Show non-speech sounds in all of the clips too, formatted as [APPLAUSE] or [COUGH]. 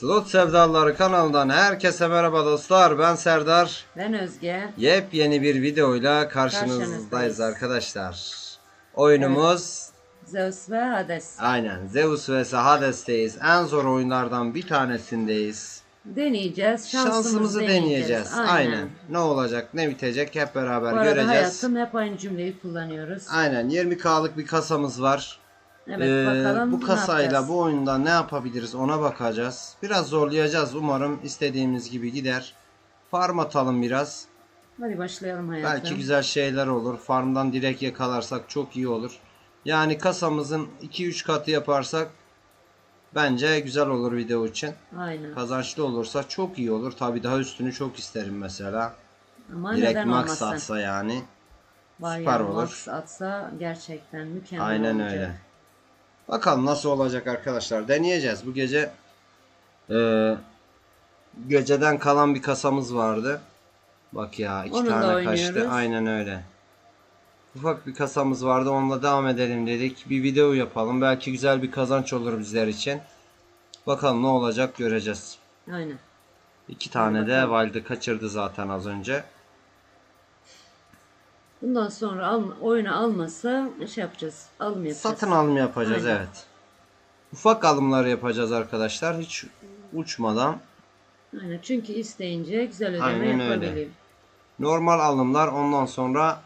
Slot Sevdaları kanalından herkese merhaba dostlar. Ben Serdar. Ben Özge. Yepyeni bir videoyla karşınızdayız Karşınızdayız. arkadaşlar. Oyunumuz Zeus ve Hades. aynen Zeus vs Hades'teyiz. En zor oyunlardan bir tanesindeyiz. Deneyeceğiz. Şansımızı, Şansımızı deneyeceğiz. Aynen. Aynen. Ne olacak, ne bitecek hep beraber Bu arada göreceğiz. hayatım hep aynı cümleyi kullanıyoruz. Aynen 20K'lık bir kasamız var. Evet Ee, bakalım bu ne kasayla yapacağız? bu oyunda ne yapabiliriz ona bakacağız. Biraz zorlayacağız. Umarım istediğimiz gibi gider. Farm atalım biraz. Hadi başlayalım hayatım. Belki güzel şeyler olur. Farmdan direkt yakalarsak çok iyi olur. Yani kasamızın 2-3 katı yaparsak bence güzel olur video için. Aynen. Kazançlı olursa çok iyi olur. Tabi daha üstünü çok isterim mesela. Ama Direkt neden max olmasın? atsa yani. Var süper ya, olur. Max atsa gerçekten mükemmel Aynen olacak. öyle. Bakalım nasıl olacak arkadaşlar. Deneyeceğiz. Bu gece eee, geceden kalan bir kasamız vardı. Bak ya iki Onunla tane kaçtı. oynuyoruz. Aynen öyle. Ufak bir kasamız vardı. Onunla devam edelim dedik. Bir video yapalım. Belki güzel bir kazanç olur bizler için. Bakalım ne olacak göreceğiz. Aynen. İki tane de. Wild'ı kaçırdı zaten az önce. Bundan sonra al, oyunu almasa şey yapacağız. Alım yapacağız. Satın alım yapacağız Aynen. evet. Ufak alımlar yapacağız arkadaşlar. Hiç uçmadan. Aynen. Çünkü isteyince güzel ödeme Aynen öyle. Normal alımlar ondan sonra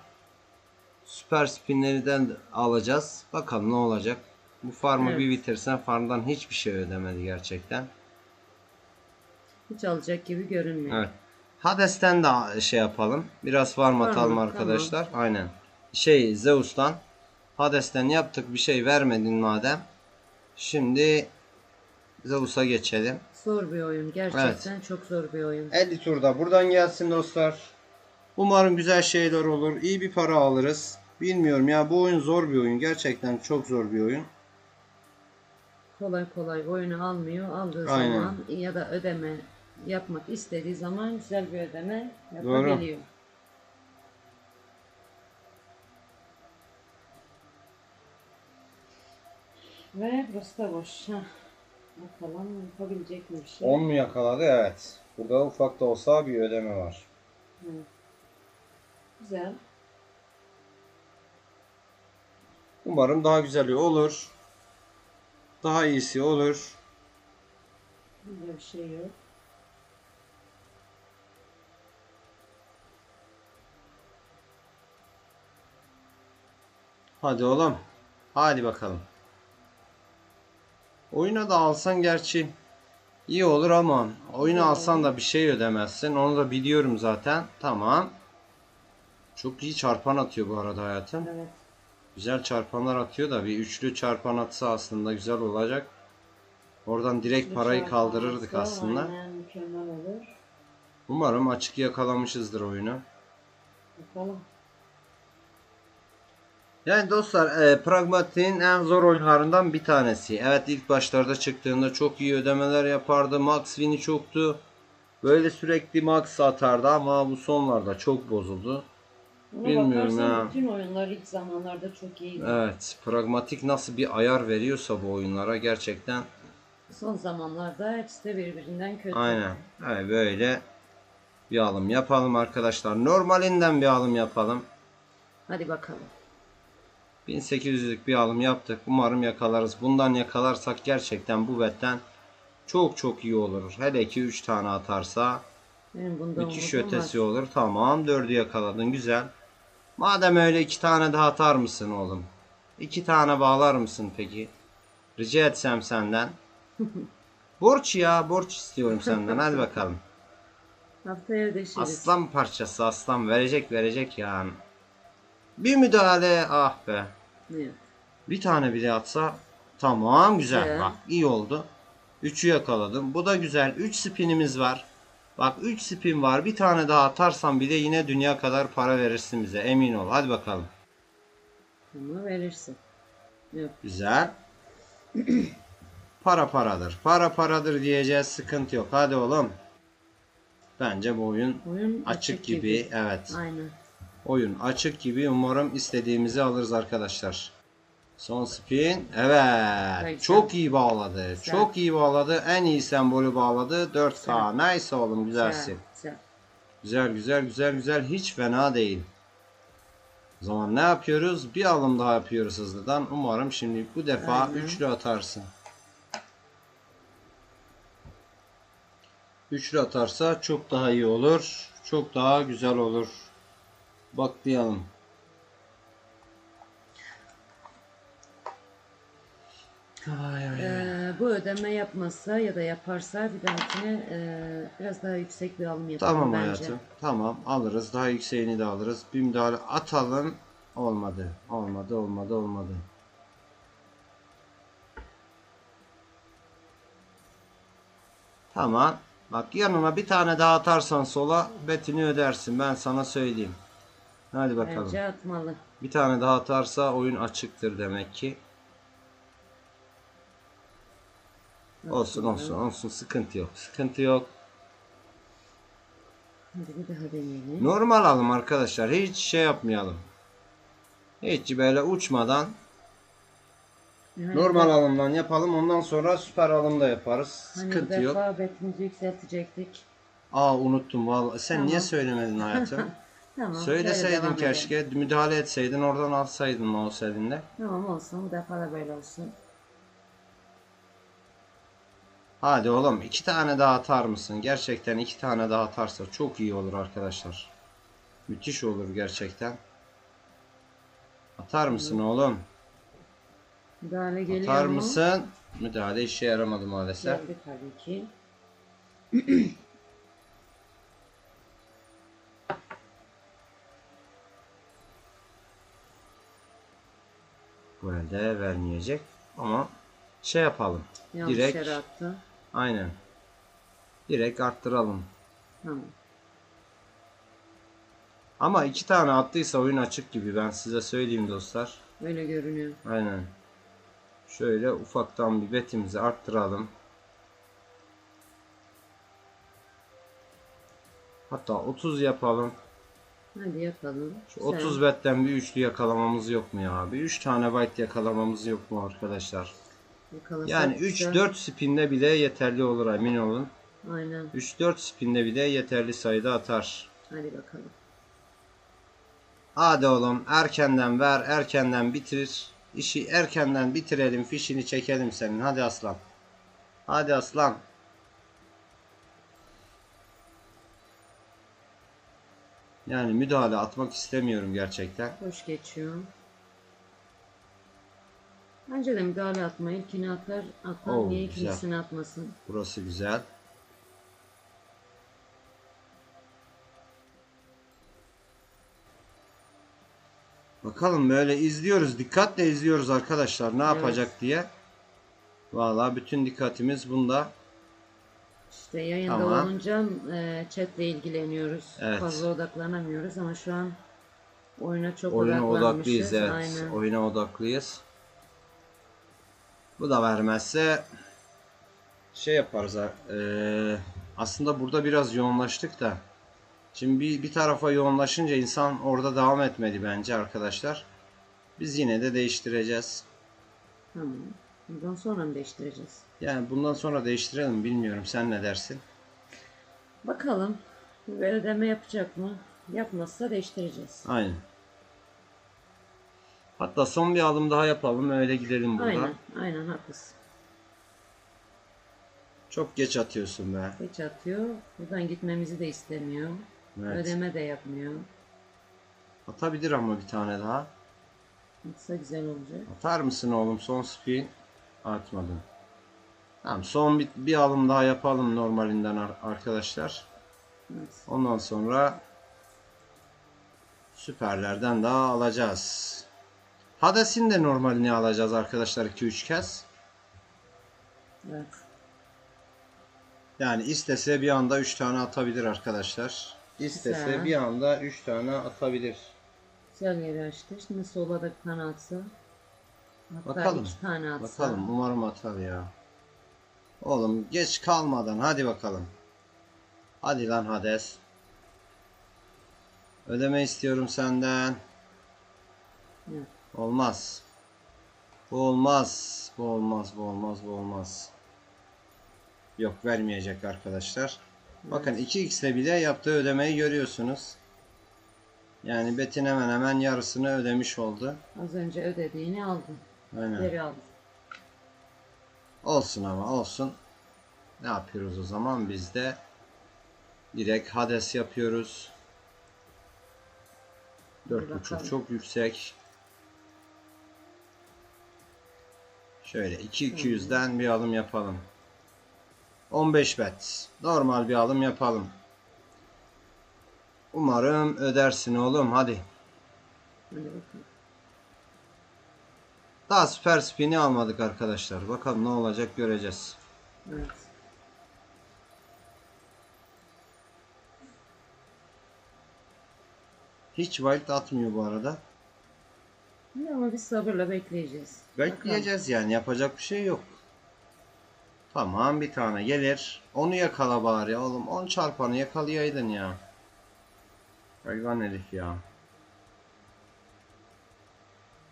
süper spinlerden de alacağız. Bakalım ne olacak. Bu farmı Evet. bir bitirsen farmdan hiçbir şey ödemedi gerçekten. Hiç alacak gibi görünmüyor. Evet. Hades'ten de şey yapalım. Biraz farm Farm, atalım tamam. arkadaşlar. Aynen. Şey Zeus'tan. Hades'ten yaptık bir şey vermedin madem. Şimdi Zeus'a geçelim. Zor bir oyun. Gerçekten çok zor bir oyun. 50 turda buradan gelsin dostlar. Umarım güzel şeyler olur. İyi bir para alırız. Bilmiyorum ya bu oyun zor bir oyun. Gerçekten çok zor bir oyun. kolay kolay oyunu almıyor. Aldığı Aynen. zaman ya da ödeme yapmak istediği zaman güzel bir ödeme Doğru. yapabiliyor. Ve burası da boş. Heh. Bakalım yapabilecek mi bir şey? 10 mu yakaladı? Evet. Burada ufak da olsa bir ödeme var. Evet. Güzel. Umarım daha güzeli olur. Daha iyisi olur. Burada bir şey yok. Hadi oğlum. Hadi bakalım. Oyuna da alsan gerçi iyi olur ama oyunu alsan da bir şey ödemezsin. Onu da biliyorum zaten. Tamam. Çok iyi çarpan atıyor bu arada hayatım. Evet. Güzel çarpanlar atıyor da bir üçlü çarpan atsa aslında güzel olacak. Oradan direkt parayı Dışarı kaldırırdık aslında. Aynen. Umarım açık yakalamışızdır oyunu. Bakalım. Yani dostlar e, Pragmatik'in en zor oyunlarından bir tanesi. Evet ilk başlarda çıktığında çok iyi ödemeler yapardı. Max win'i çoktu. Böyle sürekli max atardı ama bu sonlarda çok bozuldu. Ona Bilmiyorum ya. bütün oyunlar ilk zamanlarda çok iyiydi. Evet Pragmatik nasıl bir ayar veriyorsa bu oyunlara gerçekten Son zamanlarda hepsi de birbirinden kötü. aynen. Evet, böyle bir alım yapalım arkadaşlar. Normalinden bir alım yapalım. Hadi bakalım. 1800'lük bir alım yaptık. Umarım yakalarız. Bundan yakalarsak gerçekten bu betten çok çok iyi olur. Hele ki 3 tane atarsa müthiş ötesi var. olur. Tamam 4'ü yakaladın güzel. Madem öyle 2 tane daha atar mısın oğlum? 2 tane bağlar mısın peki? Rica etsem senden. [LAUGHS] borç ya borç istiyorum senden hadi bakalım. [LAUGHS] Haftaya ödeşiriz. Aslan parçası aslan verecek verecek yani. Bir müdahale ah be. Evet. Bir tane bile atsa tamam güzel Güzel. bak iyi oldu. 3'ü yakaladım. Bu da güzel. 3 spinimiz var. Bak 3 spin var. Bir tane daha atarsan bile yine dünya kadar para verirsin bize. Emin ol. Hadi bakalım. Ama verirsin. Yok. Güzel. para paradır. Para paradır diyeceğiz. Sıkıntı yok. Hadi oğlum. Bence bu oyun Oyun açık gibi. Evet. Aynen. Oyun açık gibi. Umarım istediğimizi alırız arkadaşlar. Son spin. Evet. Güzel. Çok iyi bağladı. Güzel. Çok iyi bağladı. En iyi sembolü bağladı. 4K. Nice oğlum güzelsin. Güzel. Güzel güzel güzel güzel. Hiç fena değil. O zaman ne yapıyoruz? Bir alım daha yapıyoruz hızlıdan. Umarım şimdi bu defa Aynen. üçlü atarsın. Üçlü atarsa çok daha iyi olur. Çok daha güzel olur. Baklayalım. Ay. Ee, bu ödeme yapmazsa ya da yaparsa bir dahakine e, biraz daha yüksek bir alım yapalım Tamam bence. hayatım. Tamam alırız. Daha yükseğini de alırız. Bir müdahale atalım. Olmadı. Olmadı. Olmadı. Olmadı. Tamam. Bak yanına bir tane daha atarsan sola betini ödersin. Ben sana söyleyeyim. Hadi bakalım. Bence atmalı. Bir tane daha atarsa oyun açıktır demek ki. Olsun olsun olsun. Sıkıntı yok. Sıkıntı yok. Hadi bir daha deneyelim. Normal alım arkadaşlar. Hiç şey yapmayalım. Hiç böyle uçmadan Yani normal alımdan yapalım. Ondan sonra süper alımda yaparız. Hani Sıkıntı yok. defa betimizi yükseltecektik. Aa unuttum vallahi. Sen Tamam. niye söylemedin hayatım? [LAUGHS] Tamam. şöyle Söyleseydin devam edelim. keşke. Müdahale etseydin. Oradan alsaydın mouse elinde. Tamam olsun. Bu defa da böyle olsun. Hadi oğlum iki tane daha atar mısın? Gerçekten iki tane daha atarsa çok iyi olur arkadaşlar. Müthiş olur gerçekten. Atar mısın oğlum? Müdahale geliyor Atar mu? mısın? Müdahale işe yaramadı maalesef. Geldi tabii ki. [CLEARS THROAT] Elde vermeyecek. Ama şey yapalım. Yanlış Direkt. yere attı. Aynen. Direkt arttıralım. Tamam. Ama iki tane attıysa oyun açık gibi ben size söyleyeyim dostlar. Öyle görünüyor. Aynen. Şöyle ufaktan bir betimizi arttıralım. Hatta 30 yapalım. Hadi yapalım. Şu Güzel. 30 betten bir üçlü yakalamamız yok mu ya? Bir 3 tane byte yakalamamız yok mu arkadaşlar? Yakalasak Yani güzel. 3-4 spinde bile yeterli olur emin olun. Aynen. 3-4 spinde bile yeterli sayıda atar. Hadi bakalım. Hadi oğlum erkenden ver erkenden bitir. İşi erkenden bitirelim fişini çekelim senin. Hadi aslan. Hadi aslan. Yani müdahale atmak istemiyorum gerçekten. Hoş geçiyor. Bence de müdahale atma. İlkini atar. Atar. Oo, Niye güzel. ikincisini atmasın? Burası güzel. Bakalım böyle izliyoruz. Dikkatle izliyoruz arkadaşlar. Ne yapacak diye. Vallahi bütün dikkatimiz bunda. İşte yayında Tamam. olunca e, chatle ilgileniyoruz. Evet. Fazla odaklanamıyoruz ama şu an oyuna çok Oyuna odaklıyız evet. Aynen. Oyuna odaklıyız. Bu da vermezse şey yaparız. eee, aslında burada biraz yoğunlaştık da. Şimdi bir, bir tarafa yoğunlaşınca insan orada devam etmedi bence arkadaşlar. Biz yine de değiştireceğiz. Tamam. Bundan sonra mı değiştireceğiz? Yani bundan sonra değiştirelim bilmiyorum. Sen ne dersin? Bakalım. Bir ödeme yapacak mı? Yapmazsa değiştireceğiz. Aynen. Hatta son bir alım daha yapalım. Öyle gidelim buradan. Aynen. Aynen haklısın. Çok geç atıyorsun be. Geç atıyor. Buradan gitmemizi de istemiyor. Evet. Ödeme de yapmıyor. Atabilir ama bir tane daha. Atsa güzel olacak. Atar mısın oğlum son spin? Atmadın. Tamam son bir, bir alım daha yapalım normalinden ar- arkadaşlar. Evet. Ondan sonra süperlerden daha alacağız. Hades'in de normalini alacağız arkadaşlar 2-3 kez. evet. Yani istese bir anda 3 tane atabilir arkadaşlar. İstese Güzel. bir anda 3 tane atabilir. Güzel yeri açtı. Şimdi sola da bir tane atsa. Hatta Bakalım. iki tane atsa. Bakalım umarım atar ya. Oğlum geç kalmadan hadi bakalım. Hadi lan Hades. Ödeme istiyorum senden. Evet. Olmaz. Bu olmaz. Bu olmaz. Bu olmaz. Bu olmaz. Yok vermeyecek arkadaşlar. Bakın 2x ile bile yaptığı ödemeyi görüyorsunuz. Yani Betin hemen hemen yarısını ödemiş oldu. Az önce ödediğini aldın. Aynen. Aldın. Olsun ama olsun. Ne yapıyoruz o zaman? Biz de direkt Hades yapıyoruz. bakalım. 4.5 çok yüksek. Şöyle 2-200'den bir alım yapalım. 15 bet. Normal bir alım yapalım. Umarım ödersin oğlum hadi. Hadi bakalım. Daha süper spin'i almadık arkadaşlar. Bakalım ne olacak göreceğiz. Evet. Hiç wild atmıyor bu arada. Ama biz sabırla bekleyeceğiz. Bakalım. Bekleyeceğiz yani yapacak bir şey yok. Tamam bir tane gelir. Onu yakala bari oğlum. 10 çarpanı yakalayaydın ya. Hayvan herif ya.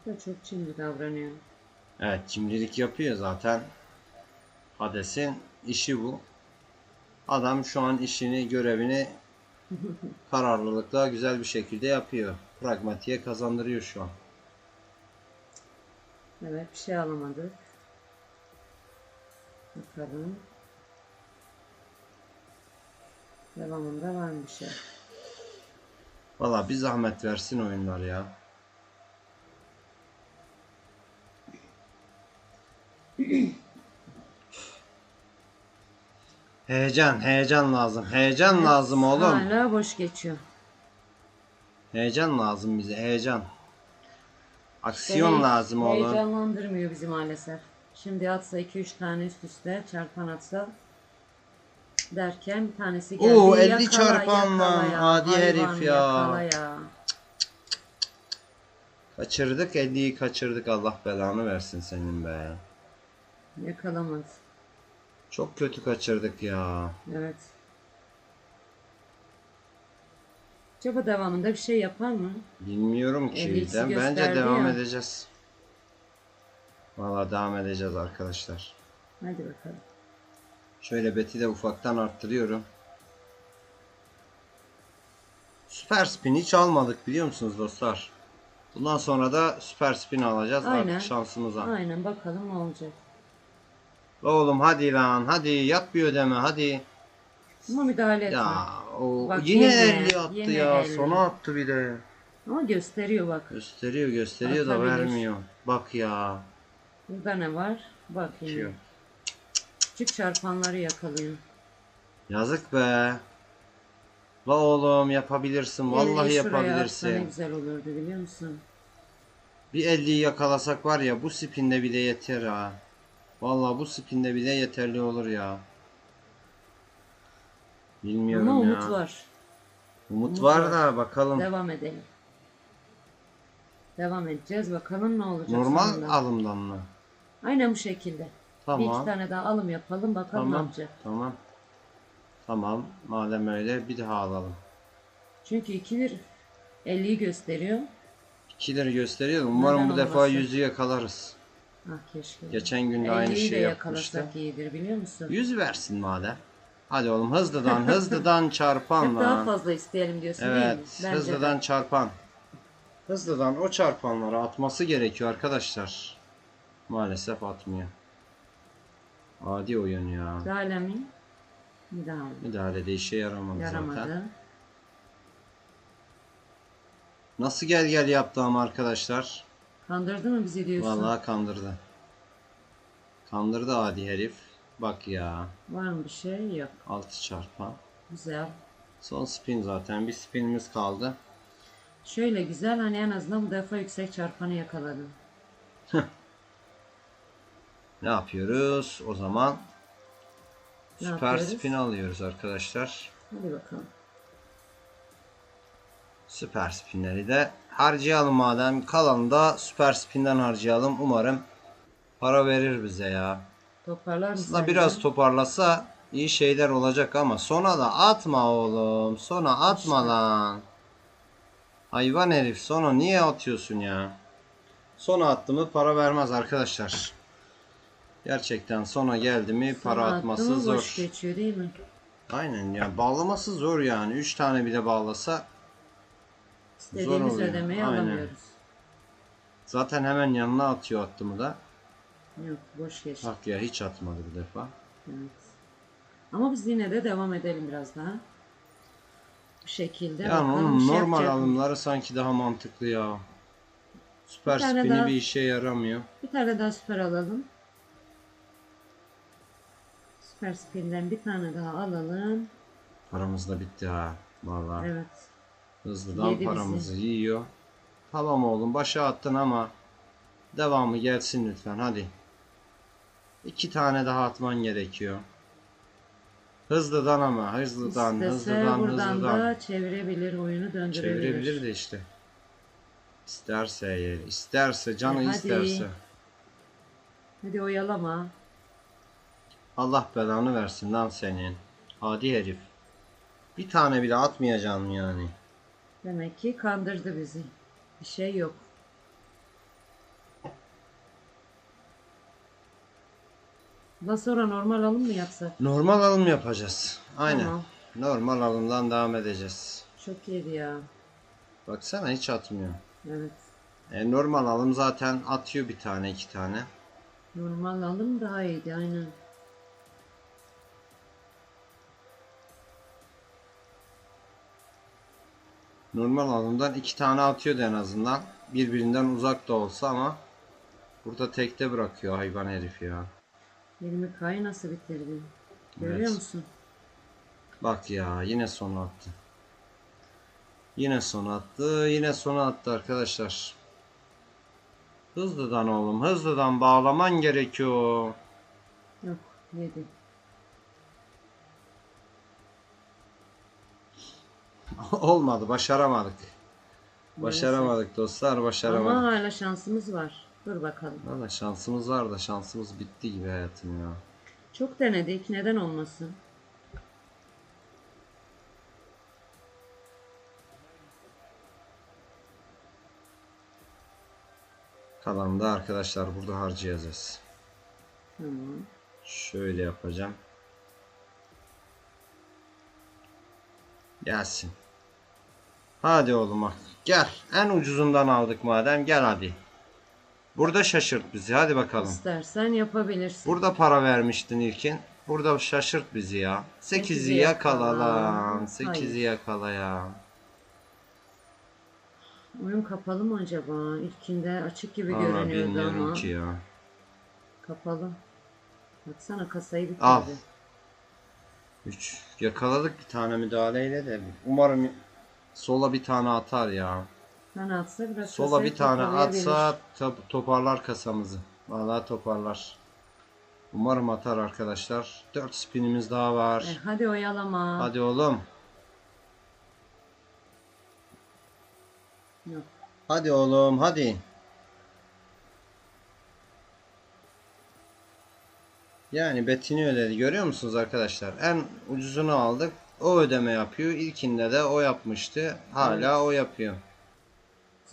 Da çok cimri davranıyor. Evet cimrilik yapıyor zaten. Hades'in işi bu. Adam şu an işini, görevini [LAUGHS] kararlılıkla güzel bir şekilde yapıyor. Pragmatiğe kazandırıyor şu an. Evet bir şey alamadık. Bakalım. Devamında var mı bir şey? Valla bir zahmet versin oyunlar ya. [CLEARS THROAT] Heyecan, heyecan lazım. Heyecan lazım oğlum. Hala boş geçiyor. Heyecan lazım bize, heyecan. Aksiyon Beni lazım oğlum. Heyecanlandırmıyor bizi maalesef. Şimdi atsa 2-3 tane üst üste çarpan atsa derken bir tanesi geldi. Oo, 50 Yakala, çarpan lan. Hadi herif ya. yakala ya. Kaçırdık, 50'yi kaçırdık. Allah belanı versin senin be. Yakalamaz. Çok kötü kaçırdık ya. Evet. Acaba devamında bir şey yapar mı? Bilmiyorum ki. 52'si Ben- Bence devam ya. edeceğiz. Valla devam edeceğiz arkadaşlar. Hadi bakalım. Şöyle beti de ufaktan arttırıyorum. Süper spin hiç almadık biliyor musunuz dostlar? Bundan sonra da süper spin alacağız Aynen. artık şansımıza. Aynen bakalım ne olacak. Oğlum hadi lan hadi yap bir ödeme hadi. Ama müdahale etme. Ya o Bak yine yine, 50 attı yine ya. 50. Sona attı bir de. Ama gösteriyor bak. Gösteriyor gösteriyor da Atabilir. vermiyor. Bak ya. Burada ne var? Bak yine. yok. Küçük çarpanları yakalıyor. Yazık be. La oğlum yapabilirsin. Vallahi atsa ne yapabilirsin. güzel olurdu biliyor musun? Bir 50'yi yakalasak var ya bu spinde bile yeter ha. Vallahi bu spinde bile yeterli olur ya. Bilmiyorum Ama ya. umut var. Umut Umut var var. da bakalım. Devam edelim. Devam edeceğiz. Bakalım ne olacak Normal sonunda. alımdan mı? Aynen bu şekilde. Bir iki Tamam. tane daha alım yapalım. Bakalım ne Tamam. yapacak. Tamam. Tamam. Madem öyle bir daha alalım. Çünkü 2 lir 50'yi gösteriyor. 2 lira gösteriyor. Umarım Neden bu defa olmasın? yüzü yakalarız. Ah keşke. Geçen gün de aynı 50'yi de şey yapmıştı. yakalasak iyidir biliyor musun? 100 versin madem. Hadi oğlum hızlıdan hızlıdan [LAUGHS] çarpan Hep daha lan. fazla isteyelim diyorsun değil mi? Evet hızlıdan de. çarpan. Hızlıdan o çarpanları atması gerekiyor arkadaşlar. Maalesef atmıyor. Adi oyun ya. Müdahale mi? Müdahale. Müdahale de işe yaramadı, zaten. Yaramadı. Nasıl gel gel yaptı ama arkadaşlar. Kandırdı mı bizi diyorsun? Vallahi kandırdı. Kandırdı adi herif. Bak ya. Var mı bir şey? Yok. 6 çarpan. Güzel. Son spin zaten. Bir spinimiz kaldı. Şöyle güzel hani en azından bu defa yüksek çarpanı yakaladım. Ne yapıyoruz? O zaman Ne süper yapıyoruz? spin alıyoruz arkadaşlar. Hadi bakalım. Süper spinleri de harcayalım madem. Kalanı da süper spinden harcayalım. Umarım para verir bize ya. Toparlar? Aslında biraz toparlasa iyi şeyler olacak ama sona da atma oğlum. Sona atma lan. Hayvan herif sona niye atıyorsun ya? Sona attı mı para vermez arkadaşlar. Gerçekten sona geldi mi para Sana atması zor. Geçiyor değil mi? Aynen ya bağlaması zor yani. 3 tane bile bağlasa İstediğimiz oluyor. ödemeyi Aynen. alamıyoruz. zaten hemen yanına atıyor attı mı da. Yok boş geçti. Bak ya hiç atmadı bir defa. Evet. Ama biz yine de devam edelim biraz daha. Bu şekilde Yani bakalım onun bir şey normal yapacak mı? alımları sanki daha mantıklı ya. Süper Bir tane spin'i daha- bir işe yaramıyor. Bir tane daha süper alalım. Süper spinden bir tane daha alalım. Paramız da bitti ha. Vallahi. Evet. Hızlıdan Yedi bizi. paramızı yiyor. Tamam oğlum başa attın ama devamı gelsin lütfen hadi. İki tane daha atman gerekiyor. Hızlıdan ama hızlıdan İstese hızlıdan buradan hızlıdan. da çevirebilir, oyunu döndürebilir. Çevirebilir de işte. İsterse eğer, isterse canı E, hadi. isterse. Hadi oyalama. Allah belanı versin lan senin. Hadi herif. Bir tane bile atmayacağım yani. Demek ki kandırdı bizi. Bir şey yok. Daha sonra normal alım mı yapsak? Normal alım yapacağız. Aynen. Tamam. Normal alımdan devam edeceğiz. Çok iyiydi ya. Baksana hiç atmıyor. Evet. E, normal alım zaten atıyor bir tane iki tane. Normal alım daha iyiydi aynen. Normal alımdan iki tane atıyordu en azından. Birbirinden uzak da olsa ama burada tekte bırakıyor hayvan herif ya. 20K'yı nasıl bitirdin? Görüyor Evet. musun? Bak ya yine son attı. Yine son attı. Yine son attı arkadaşlar. Hızlıdan oğlum. Hızlıdan bağlaman gerekiyor. Yok. Yedi. [LAUGHS] Olmadı. Başaramadık. Başaramadık dostlar. Ama Başaramadık. hala şansımız var. Dur bakalım. Valla şansımız var da şansımız bitti gibi hayatım ya. Çok denedik. Neden olmasın? Kalanı da arkadaşlar burada harcayacağız. Tamam. Şöyle yapacağım. Gelsin. Hadi oğlum bak. Gel. En ucuzundan aldık madem. Gel hadi. Burada şaşırt bizi. Hadi bakalım. İstersen yapabilirsin. Burada para vermiştin ilkin. Burada şaşırt bizi ya. 8'i Sekizi yakala lan. 8'i Hayır. yakala ya. Oyun kapalı mı acaba? İlkinde açık gibi Vallahi görünüyordu ama. ki ya. Kapalı. Baksana kasayı bitirdi. Al. 3. Yakaladık bir tane müdahaleyle de. Umarım sola bir tane atar ya. Tane atsa biraz Sola kasayı bir tane toparlayabilir. atsa top- toparlar kasamızı. Vallahi toparlar. Umarım atar arkadaşlar. 4 spinimiz daha E, var. hadi oyalama. Hadi oğlum. Yok. Hadi oğlum hadi. Yani Betini ödedi. Görüyor musunuz arkadaşlar? En ucuzunu aldık. O ödeme yapıyor. İlkinde de o yapmıştı. Hala o yapıyor.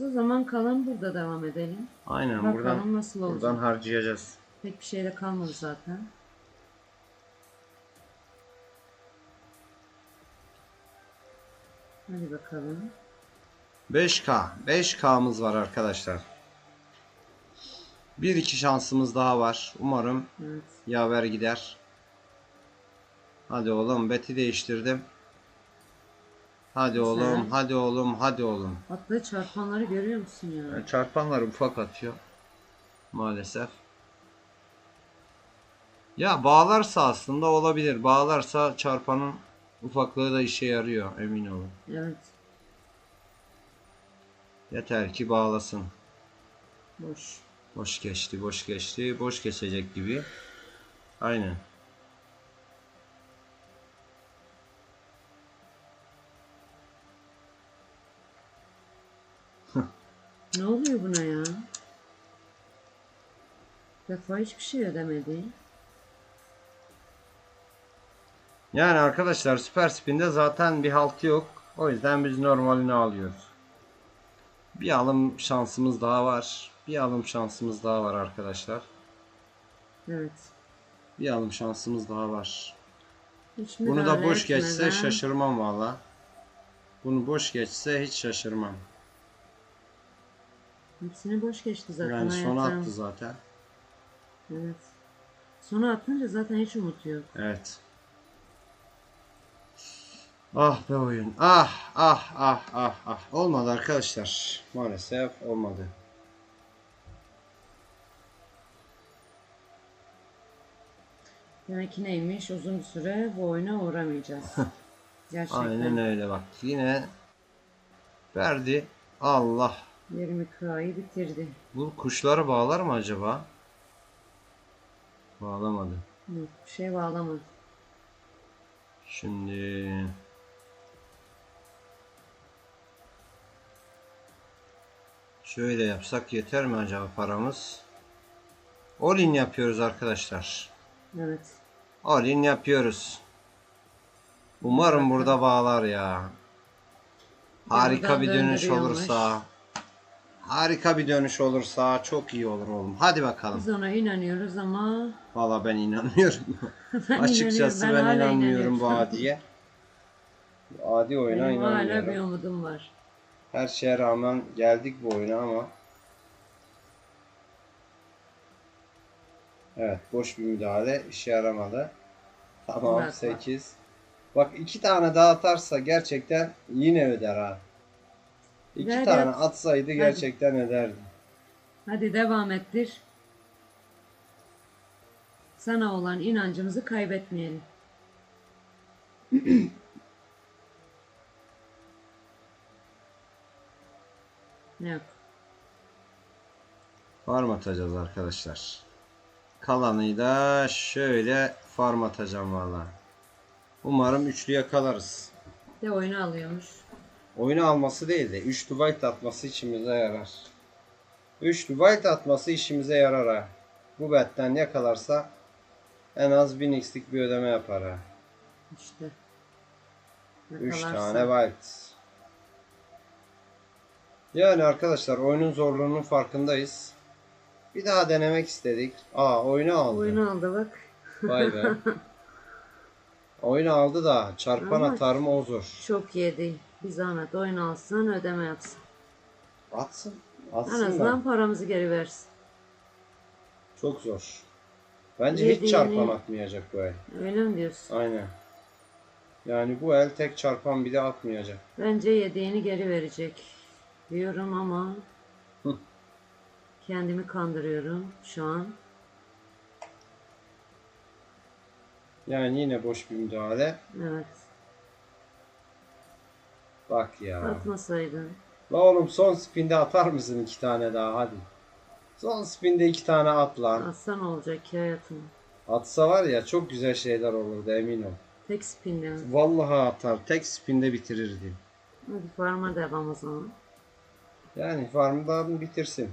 O zaman kalan burada devam edelim. Aynen Bakalım buradan nasıl olacak. buradan harcayacağız. Pek bir şey de kalmadı zaten. Hadi bakalım. 5K. 5K'mız var arkadaşlar. Bir iki şansımız daha var. Umarım Evet. yaver gider. Hadi oğlum beti değiştirdim. Hadi oğlum, hadi oğlum, hadi oğlum. Attığı çarpanları görüyor musun ya? Yani çarpanlar ufak atıyor. Maalesef. Ya bağlarsa aslında olabilir. Bağlarsa çarpanın ufaklığı da işe yarıyor emin olun. Evet. Yeter ki bağlasın. Boş. Boş geçti, boş geçti. Boş geçecek gibi. Aynen. Ne oluyor buna ya? Defa hiçbir şey ödemedi. Yani arkadaşlar Süper Spin'de zaten bir halt yok. O yüzden biz normalini alıyoruz. Bir alım şansımız daha var. Bir alım şansımız daha var arkadaşlar. Evet. Bir alım şansımız daha var. Hiç Bunu da boş geçse etmeden- şaşırmam valla. Bunu boş geçse hiç şaşırmam. Hepsini boş geçti zaten Yani sona attı zaten. Evet. Sona atınca zaten hiç umut yok. Evet. Ah be oyun. Ah ah ah ah ah. Olmadı arkadaşlar. Maalesef olmadı. Demek ki neymiş? Uzun bir süre bu oyuna uğramayacağız. [LAUGHS] Gerçekten. Aynen öyle bak. Yine verdi. Allah. 20K'yı bitirdi. Bu kuşları bağlar mı acaba? Bağlamadı. Yok, bir şey bağlamadı. Şimdi şöyle yapsak yeter mi acaba paramız? All-in yapıyoruz arkadaşlar. Evet. All-in yapıyoruz. Umarım burada bağlar ya. Harika bir dönüş olursa. Harika bir dönüş olursa çok iyi olur oğlum. Hadi bakalım. Biz ona inanıyoruz ama Valla ben inanmıyorum. [LAUGHS] ben Açıkçası inanıyorum. ben, hala inanmıyorum bu. Adi'ye. Bu Adi oyuna Benim hala inanmıyorum. bir umudum var. Her şeye rağmen geldik bu oyuna ama Evet boş bir müdahale işe yaramadı. Tamam bak. 8. Bak iki tane daha atarsa gerçekten yine öder ha. İki Ver tane yat. atsaydı gerçekten öderdi. Hadi devam ettir. Sana olan inancımızı kaybetmeyelim. [CLEARS THROAT] Yok. Farm atacağız arkadaşlar. Kalanı da şöyle farm atacağım valla. Umarım üçlü yakalarız. De oyunu alıyormuş. Oyunu alması değil de 3 Dwight atması işimize yarar. 3 Dwight atması işimize yarar ha. Bu betten yakalarsa en az 1000 x'lik bir ödeme yapar ha. İşte. 3 Yakalarsa. tane White. Yani arkadaşlar oyunun zorluğunun farkındayız. Bir daha denemek istedik. Aa oyunu aldı. Oyunu aldı bak. Vay be. [LAUGHS] oyunu aldı da çarpan Ama- atar mı o zor. Çok yedi. Bir zahmet oyun alsın ödeme yapsın. Atsın. En Atsın da. azından paramızı geri versin. Çok zor. Bence Yediğini- hiç çarpan atmayacak bu el. Öyle mi diyorsun? Aynen. Yani bu el tek çarpan bile atmayacak. Bence yediğini geri verecek. Diyorum ama Hı. kendimi kandırıyorum şu an. Yani yine boş bir müdahale. Evet. Bak ya. Atmasaydın. La oğlum son spinde atar mısın iki tane daha hadi. Son spinde iki tane at lan. Atsan olacak ki hayatım. Atsa var ya çok güzel şeyler olurdu emin ol. Tek spinde mi? Vallahi atar. Tek spinde bitirirdi. Hadi farma devam o zaman. Yani farmdan bitirsin.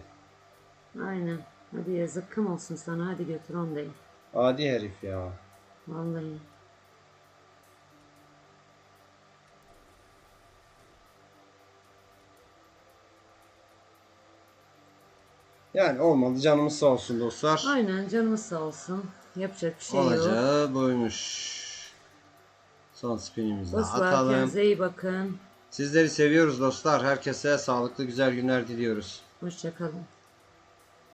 Aynen. Hadi ya zıkkım olsun sana. Hadi götür onu da ye. Adi herif ya. Vallahi. Yani olmadı canımız sağ olsun dostlar. Aynen canımız sağ olsun. Yapacak bir şey yok. Olacağı buymuş. Son spinimizi de Dostlar atalım. kendinize iyi bakın. Sizleri seviyoruz dostlar. Herkese sağlıklı güzel günler diliyoruz. Hoşçakalın.